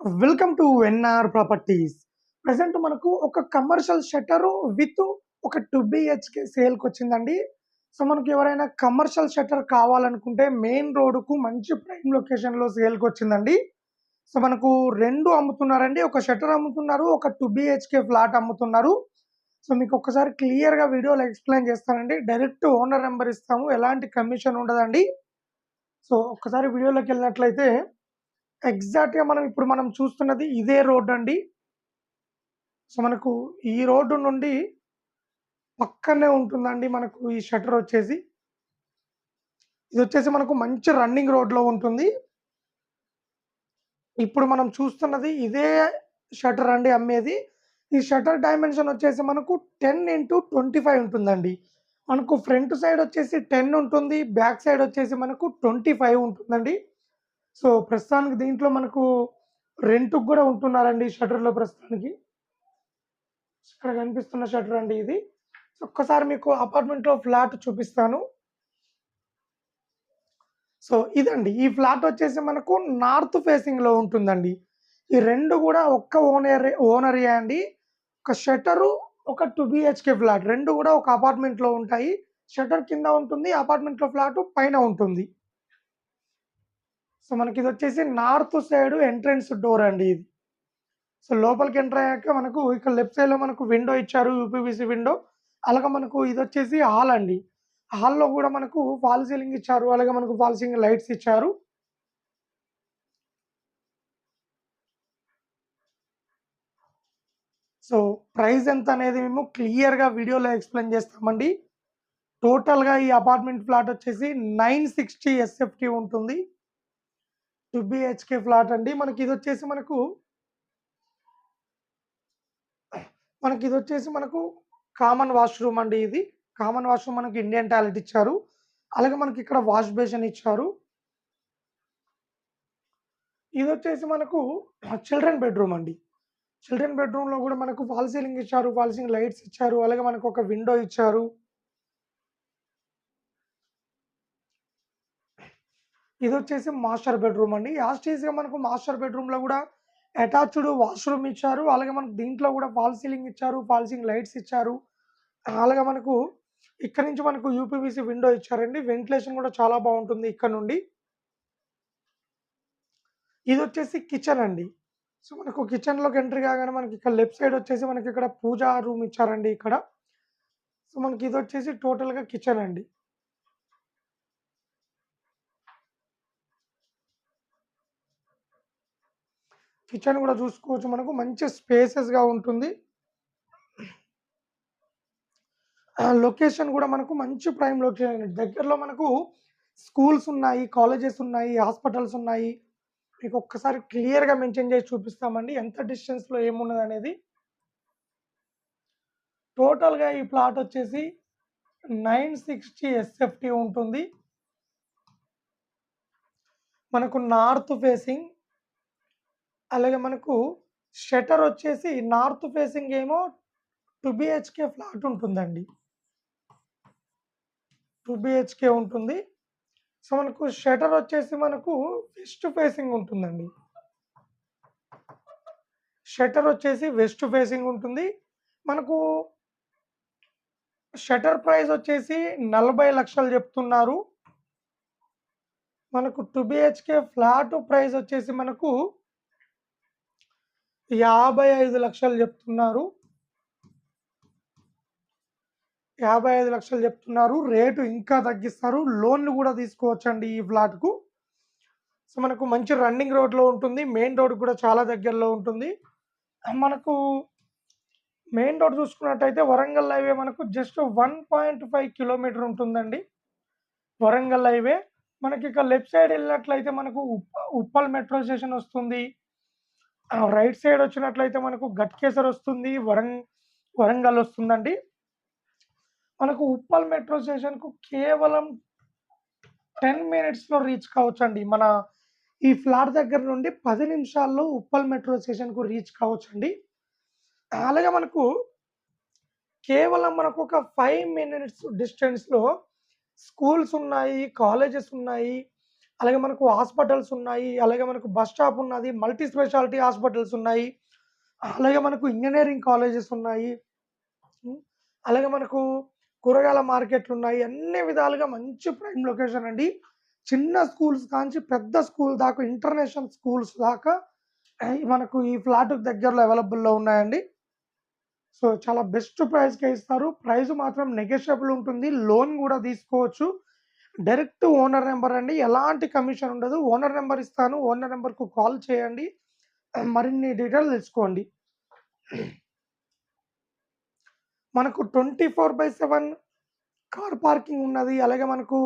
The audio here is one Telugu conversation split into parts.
Welcome to NR properties present మనకు ఒక కమర్షియల్ షట్టర్ విత్ ఒక టూ బిహెచ్కే సేల్కి వచ్చిందండి. సో మనకు ఎవరైనా కమర్షియల్ షట్టర్ కావాలనుకుంటే మెయిన్ రోడ్కు మంచి ప్రైమ్ లొకేషన్లో సేల్కి వచ్చిందండి. సో మనకు రెండు అమ్ముతున్నారండి. ఒక షట్టర్ అమ్ముతున్నారు ఒక టూ బిహెచ్కే ఫ్లాట్ అమ్ముతున్నారు. సో మీకు ఒక్కసారి క్లియర్గా వీడియోలో ఎక్స్ప్లెయిన్ చేస్తానండి. డైరెక్ట్ ఓనర్ నెంబర్ ఇస్తాము. ఎలాంటి కమిషన్ ఉండదండి. సో ఒకసారి వీడియోలోకి వెళ్ళినట్లయితే ఎగ్జాక్ట్గా మనం ఇప్పుడు మనం చూస్తున్నది ఇదే రోడ్ అండి. సో మనకు ఈ రోడ్డు నుండి పక్కనే ఉంటుందండి మనకు ఈ షట్టర్ వచ్చేసి. ఇది వచ్చేసి మనకు మంచి రన్నింగ్ రోడ్లో ఉంటుంది. ఇప్పుడు మనం చూస్తున్నది ఇదే షట్టర్ అండి అమ్మేది. ఈ షట్టర్ డైమెన్షన్ వచ్చేసి మనకు టెన్ ఇంటూ ట్వంటీ ఫైవ్ ఉంటుందండి. మనకు ఫ్రంట్ సైడ్ వచ్చేసి టెన్ ఉంటుంది. బ్యాక్ సైడ్ వచ్చేసి మనకు ట్వంటీ ఫైవ్ ఉంటుందండి. సో ప్రస్తుతానికి దీంట్లో మనకు రెంట్కి కూడా ఉంటున్నారండి ఈ షటర్లో ప్రస్తుతానికి. ఇక్కడ కనిపిస్తున్న షటర్ అండి ఇది. సో ఒక్కసారి మీకు అపార్ట్మెంట్లో ఫ్లాట్ చూపిస్తాను. సో ఇదండి ఈ ఫ్లాట్ వచ్చేసి మనకు నార్త్ ఫేసింగ్లో ఉంటుందండి. ఈ రెండు కూడా ఒక్క ఓనర్ ఓనరియా అండి. ఒక షటరు ఒక టూ బిహెచ్కే ఫ్లాట్. రెండు కూడా ఒక అపార్ట్మెంట్లో ఉంటాయి. షటర్ కింద ఉంటుంది అపార్ట్మెంట్లో ఫ్లాట్ పైన ఉంటుంది. సో మనకి ఇది వచ్చేసి నార్త్ సైడ్ ఎంట్రన్స్ డోర్ అండి ఇది. సో లోపలికి ఎంటర్ అయ్యాక మనకు ఇక్కడ లెఫ్ట్ సైడ్లో మనకు విండో ఇచ్చారు యూపీబీసీ విండో. అలాగే మనకు ఇది వచ్చేసి హాల్ అండి. హాల్లో కూడా మనకు ఫాల్ సీలింగ్ ఇచ్చారు అలాగే మనకు ఫాల్ సీలింగ్ లైట్స్ ఇచ్చారు. సో ప్రైస్ ఎంత అనేది మేము క్లియర్గా వీడియోలో ఎక్స్ప్లెయిన్ చేస్తామండి. టోటల్గా ఈ అపార్ట్మెంట్ ఫ్లాట్ వచ్చేసి నైన్ సిక్స్టీ ఎస్ఎఫ్టీ ఉంటుంది. టూ బిహెచ్కే ఫ్లాట్ అండి. మనకి ఇది వచ్చేసి మనకు మనకి ఇది వచ్చేసి మనకు కామన్ వాష్రూమ్ అండి ఇది. కామన్ వాష్రూమ్ మనకి ఇండియన్ టాయిలెట్ ఇచ్చారు. అలాగే మనకి ఇక్కడ వాష్ బేసిన్ ఇచ్చారు. ఇది వచ్చేసి మనకు చిల్డ్రన్ బెడ్రూమ్ అండి. చిల్డ్రన్ బెడ్రూమ్లో కూడా మనకు ఫాల్ సీలింగ్ ఇచ్చారు. ఫాల్ సీలింగ్ లైట్స్ ఇచ్చారు. అలాగే మనకు ఒక విండో ఇచ్చారు. ఇది వచ్చేసి మాస్టర్ బెడ్రూమ్ అండి. యాస్టీస్గా మనకు మాస్టర్ బెడ్రూమ్లో కూడా అటాచ్డ్ వాష్రూమ్ ఇచ్చారు. అలాగే మనకు దీంట్లో కూడా ఫాల్ సీలింగ్ ఇచ్చారు ఫాల్ సీలింగ్ లైట్స్ ఇచ్చారు. అలాగే మనకు ఇక్కడ నుంచి మనకు యూపీబీసీ విండో ఇచ్చారండి. వెంటిలేషన్ కూడా చాలా బాగుంటుంది ఇక్కడ నుండి. ఇది వచ్చేసి కిచెన్ అండి. సో మనకు కిచెన్లోకి ఎంట్రీ కాగానే మనకి ఇక్కడ లెఫ్ట్ సైడ్ వచ్చేసి మనకి ఇక్కడ పూజా రూమ్ ఇచ్చారండి ఇక్కడ. సో మనకి ఇది వచ్చేసి టోటల్గా కిచెన్ అండి. కిచెన్ కూడా చూసుకోవచ్చు మనకు. మంచి స్పేసెస్గా ఉంటుంది. లొకేషన్ కూడా మనకు మంచి ప్రైమ్ లొకేషన్ దగ్గరలో మనకు స్కూల్స్ ఉన్నాయి కాలేజెస్ ఉన్నాయి హాస్పిటల్స్ ఉన్నాయి. మీకు ఒక్కసారి క్లియర్గా మెన్షన్ చేసి చూపిస్తామండి. ఎంత డిస్టెన్స్లో ఏమున్నది అనేది. టోటల్గా ఈ ప్లాట్ వచ్చేసి నైన్ సిక్స్టీ ఎస్ఎఫ్టీ ఉంటుంది. మనకు నార్త్ ఫేసింగ్ అలాగే మనకు షటర్ వచ్చేసి నార్త్ ఫేసింగ్ ఏమో టూ బిహెచ్కే ఫ్లాట్ ఉంటుందండి. టూ బిహెచ్కే ఉంటుంది. సో మనకు షటర్ వచ్చేసి మనకు వెస్ట్ ఫేసింగ్ ఉంటుందండి. షటర్ వచ్చేసి వెస్ట్ ఫేసింగ్ ఉంటుంది. మనకు షటర్ ప్రైస్ వచ్చేసి నలభై లక్షలు చెప్తున్నారు. మనకు టూ బిహెచ్కే ఫ్లాట్ ప్రైస్ వచ్చేసి మనకు యాభై ఐదు లక్షలు చెప్తున్నారు. యాభై ఐదు లక్షలు చెప్తున్నారు. రేటు ఇంకా తగ్గిస్తారు. లోన్లు కూడా తీసుకోవచ్చండి ఈ ఫ్లాట్కు. సో మనకు మంచి రన్నింగ్ రోడ్లో ఉంటుంది. మెయిన్ రోడ్ కూడా చాలా దగ్గరలో ఉంటుంది. మనకు మెయిన్ రోడ్ చూసుకున్నట్టయితే వరంగల్ హైవే మనకు just one point five kilometre ఉంటుందండి. వరంగల్ హైవే. మనకి ఇక లెఫ్ట్ సైడ్ వెళ్ళినట్లయితే మనకు ఉప్ప ఉప్పల్ మెట్రో స్టేషన్ వస్తుంది. రైట్ సైడ్ వచ్చినట్లయితే మనకు గట్కేసర్ వస్తుంది వరంగ్ వరంగల్ వస్తుందండి. మనకు ఉప్పల్ మెట్రో స్టేషన్కు కేవలం టెన్ మినిట్స్లో రీచ్ కావచ్చు అండి మన ఈ ఫ్లాట్ దగ్గర నుండి పది నిమిషాల్లో ఉప్పల్ మెట్రో స్టేషన్కు రీచ్ కావచ్చు అండి అలాగే మనకు కేవలం మనకు ఒక ఫైవ్ మినిట్స్ డిస్టెన్స్లో స్కూల్స్ ఉన్నాయి కాలేజెస్ ఉన్నాయి అలాగే మనకు హాస్పిటల్స్ ఉన్నాయి. అలాగే మనకు బస్ స్టాప్ ఉన్నది. మల్టీ స్పెషాలిటీ హాస్పిటల్స్ ఉన్నాయి. అలాగే మనకు ఇంజనీరింగ్ కాలేజెస్ ఉన్నాయి. అలాగే మనకు కూరగాయల మార్కెట్లు ఉన్నాయి అన్ని విధాలుగా మంచి ప్రైమ్ లొకేషన్ అండి. చిన్న స్కూల్స్ కాంచి పెద్ద స్కూల్ దాకా ఇంటర్నేషనల్ స్కూల్స్ దాకా మనకు ఈ ఫ్లాట్ దగ్గరలో అవైలబుల్‌లో ఉన్నాయండి. సో, చాలా బెస్ట్ ప్రైస్‌కే ఇస్తారు. ప్రైస్ మాత్రం నెగోషియబుల్ ఉంటుంది. లోన్ కూడా తీసుకోవచ్చు. డైరెక్ట్ ఓనర్ నెంబర్ అండి. ఎలాంటి కమిషన్ ఉండదు. ఓనర్ నెంబర్ ఇస్తాను. ఓనర్ నెంబర్కు కాల్ చేయండి. మరిన్ని డీటెయిల్స్ తెలుసుకోండి. మనకు 24/7 కార్ పార్కింగ్ ఉన్నది. అలాగే మనకు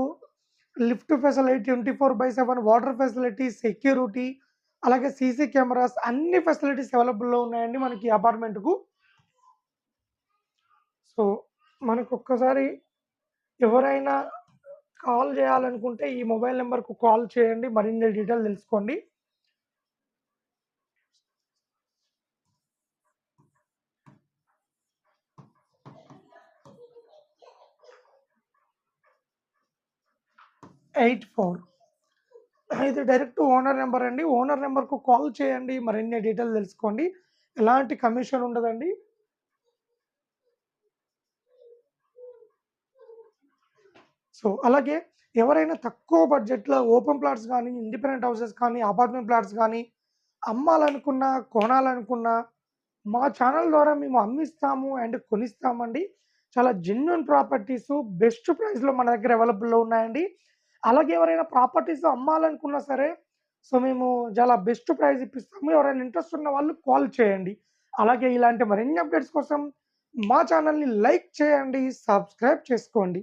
lift facility 24/7 water facility, security అలాగే సీసీ కెమెరాస్ అన్ని ఫెసిలిటీస్ అవైలబుల్‌లో ఉన్నాయండి మనకి అపార్ట్మెంట్‌కు. సో, మనకు ఒక్కసారి ఎవరైనా కాల్ చేయాలనుకుంటే ఈ మొబైల్ నెంబర్కు కాల్ చేయండి. మరిన్ని డీటెయిల్ తెలుసుకోండి. ఎయిట్ ఫోర్ ఇది డైరెక్ట్ ఓనర్ నెంబర్ అండి. ఓనర్ నెంబర్కు కాల్ చేయండి. మరిన్ని డీటెయిల్ తెలుసుకోండి. ఎలాంటి కమిషన్ ఉండదండి. సో, అలాగే ఎవరైనా తక్కువ బడ్జెట్‌లో ఓపెన్ ప్లాట్స్ కానీ ఇండిపెండెంట్ హౌసెస్ కానీ, అపార్ట్మెంట్ ప్లాట్స్ కానీ అమ్మాలనుకున్నా, కొనాలనుకున్నా మా ఛానల్ ద్వారా మేము అమ్మిస్తాము అండ్ కొనిస్తామండి. చాలా జెన్యున్ ప్రాపర్టీస్ బెస్ట్ ప్రైస్‌లో మన దగ్గర అవైలబుల్‌లో ఉన్నాయండి. అలాగే ఎవరైనా ప్రాపర్టీస్ అమ్మాలనుకున్నా సరే, సో, మేము చాలా బెస్ట్ ప్రైస్ ఇప్పిస్తాము. ఎవరైనా ఇంట్రెస్ట్ ఉన్న వాళ్ళు కాల్ చేయండి. అలాగే ఇలాంటి మరిన్ని అప్డేట్స్ కోసం మా ఛానల్‌ని లైక్ చేయండి. సబ్స్క్రైబ్ చేసుకోండి.